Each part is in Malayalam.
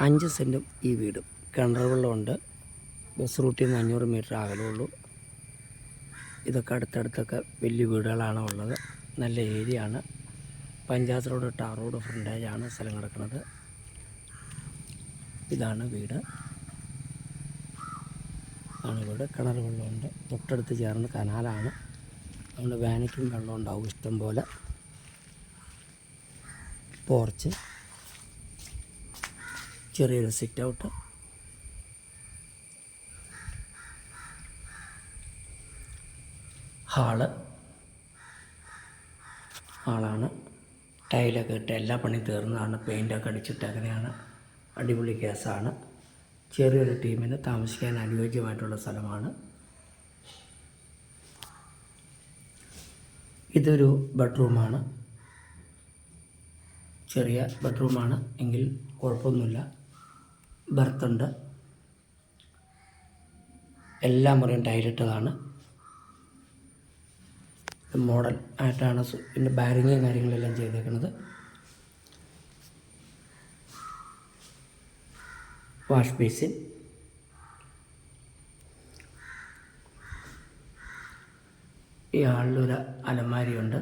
അഞ്ച് സെന്റും ഈ വീടും. കിണർ വെള്ളമുണ്ട്. ബസ് റൂട്ടിൽ നിന്ന് അഞ്ഞൂറ് മീറ്റർ അകലമുള്ളൂ ഇതൊക്കെ അടുത്തടുത്തൊക്കെ വലിയ വീടുകളാണ് ഉള്ളത്. നല്ല ഏരിയ ആണ് പഞ്ചായത്ത് റോഡ് ടാർ റോഡ് ഫ്രണ്ടേജാണ് സ്ഥലം കിടക്കുന്നത്. ഇതാണ് വീട്. ആണ് വീട്. കിണർ വെള്ളമുണ്ട്. തൊട്ടടുത്ത് ചേർന്ന് കനാലാണ്. അതുകൊണ്ട് വേനയ്ക്കും വെള്ളം ഉണ്ടാവും ഇഷ്ടം പോലെ. പോർച്ച്. ചെറിയൊരു സിറ്റ് ഔട്ട് ഹാൾ. ഹാളാണ്. ടൈലൊക്കെ ഇട്ട് എല്ലാ പണി തീർന്നതാണ്. പെയിന്റൊക്കെ അടിച്ചിട്ട് അങ്ങനെയാണ് അടിപൊളി കേസാണ്. ചെറിയൊരു ടീമിന് താമസിക്കാൻ അനുയോജ്യമായിട്ടുള്ള സ്ഥലമാണ്. ഇതൊരു ബെഡ്റൂമാണ്. ചെറിയ ബെഡ്റൂമാണ്. എങ്കിൽ കുഴപ്പമൊന്നുമില്ല. ബർത്തുണ്ട് എല്ലാ മുറിയും ടൈലിട്ടതാണ് മോഡൽ ആയിട്ടാണ് പിന്നെ ബാരിങ്ങും കാര്യങ്ങളെല്ലാം ചെയ്തേക്കുന്നത് വാഷ് ബേസിൻ ഈ ആളിലൊരു അലമാരിയുണ്ട്.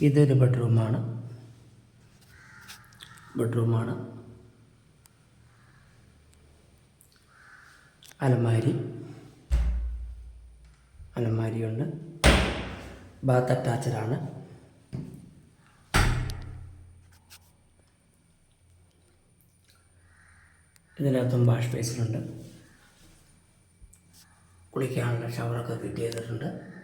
ഇതൊരു ബെഡ്റൂമാണ് ബെഡ്റൂമാണ്. അലമാരി. അലമാരിയുണ്ട്. ബാത്ത് അറ്റാച്ചഡാണ്. ഇതിനകത്തും വാഷ് ബേസിനുണ്ട്. കുളിക്കാനുള്ള ഷവറൊക്കെ ഫിറ്റ് ചെയ്തിട്ടുണ്ട്.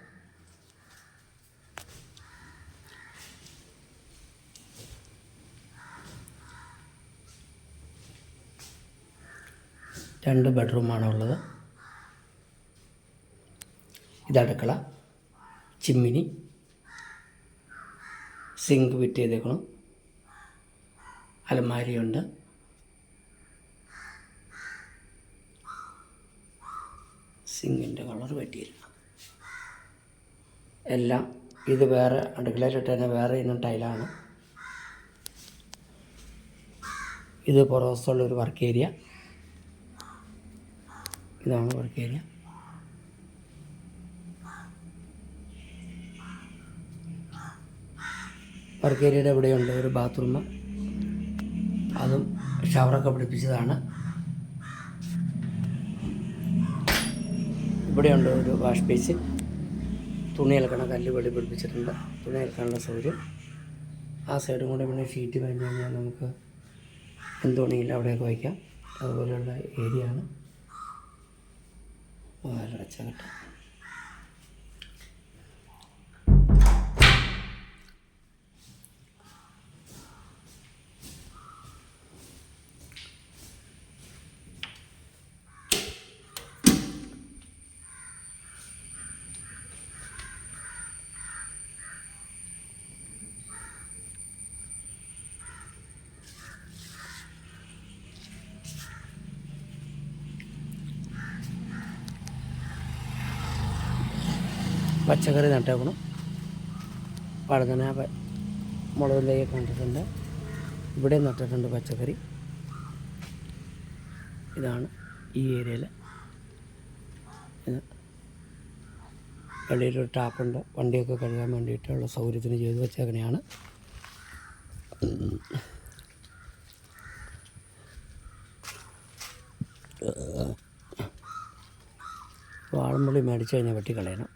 രണ്ട് ബെഡ്റൂമാണ് ഉള്ളത് ഇത് അടുക്കള ചിമ്മിനി സിങ്ക് ഫിറ്റ് ചെയ്തേക്കണം. അലമാരിയുണ്ട്. സിങ്കിന്റെ കളർ പറ്റിയില്ല എല്ലാം ഇത് വേറെ അടുക്കളയിലിട്ട് തന്നെ വേറെ ഇനം ടൈലാണ്. ഇത് പുറത്തുള്ള ഒരു വർക്ക് ഏരിയ. ഇതാണ് വർക്ക് ഏരിയ വർക്ക് ഏരിയയുടെ ഇവിടെയുണ്ട് ഒരു ബാത്റൂം അതും ഷവറൊക്കെ പിടിപ്പിച്ചതാണ്. ഇവിടെയുണ്ട് ഒരു വാഷ് ബേസിൻ തുണി അലക്കണ കല്ല് വെളി പിടിപ്പിച്ചിട്ടുണ്ട്. തുണി അലക്കാനുള്ള സൗകര്യം. ആ സൈഡും കൂടെ പിന്നെ ഷീറ്റ് കഴിഞ്ഞ് കഴിഞ്ഞാൽ നമുക്ക് എന്ത് അവിടെയൊക്കെ വയ്ക്കാം. അതുപോലെയുള്ള ഏരിയ ആണ്. അടച്ച കേട്ടോ പച്ചക്കറി നട്ടേക്കണം. വഴുതന മുളക് തൈയൊക്കെ നട്ടിട്ടുണ്ട് ഇവിടെ നട്ടിട്ടുണ്ട് പച്ചക്കറി. ഇതാണ് ഈ ഏരിയയിൽ വെളിയിലൊരു ടാപ്പുണ്ട്. വണ്ടിയൊക്കെ കഴുകാൻ വേണ്ടിയിട്ടുള്ള സൗകര്യത്തിന് ചെയ്തു വെച്ചേക്കണെയാണ്. വാളമ്പുള്ളി മേടിച്ച് കഴിഞ്ഞാൽ വെട്ടിക്കളയണം.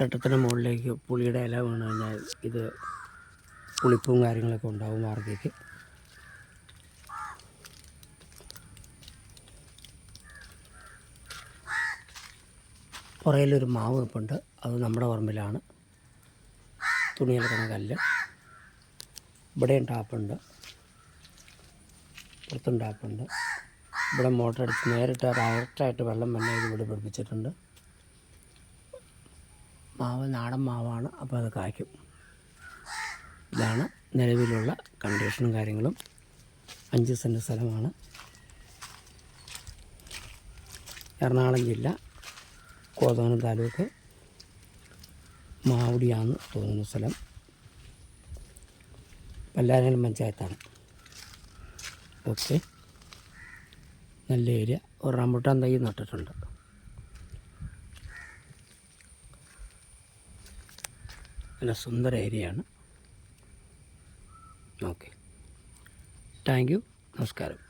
കെട്ടത്തിന് മുകളിലേക്ക് പുളിയുടെ ഇല വീണ് കഴിഞ്ഞാൽ ഇത് പുളിപ്പും കാര്യങ്ങളൊക്കെ ഉണ്ടാവും മാർഗേക്ക് പുറയിലൊരു മാവ് വെപ്പുണ്ട്. അത് നമ്മുടെ പറമ്പിലാണ്. തുണിയെടുക്കുന്ന കല്ല്. ഇവിടെയും ടാപ്പുണ്ട്. പുറത്തും ടാപ്പുണ്ട്. ഇവിടെ മോട്ടർ അടിച്ച് നേരിട്ട് ഡയറക്റ്റായിട്ട് വെള്ളം വന്നെ ഇവിടെ പിടിപ്പിച്ചിട്ടുണ്ട്. മാവ് നാടൻ മാവാണ് അപ്പോൾ അത് കായ്ക്കും. ഇതാണ് നിലവിലുള്ള കണ്ടീഷനും കാര്യങ്ങളും. അഞ്ച് സെന്റ് സ്ഥലമാണ്. എറണാകുളം ജില്ല കോതമംഗലം താലൂക്ക് മാവുടിയാന്ന് തോന്നുന്ന സ്ഥലം. പല്ലാരങ്ങൽ പഞ്ചായത്താണ്. ഓക്കെ. നല്ല ഏരിയ. ഒരു റംബുട്ടാൻ തൈ നട്ടിട്ടുണ്ട്. നല്ല സുന്ദര ഏരിയയാണ്. ഓക്കെ. Thank you. നമസ്കാരം.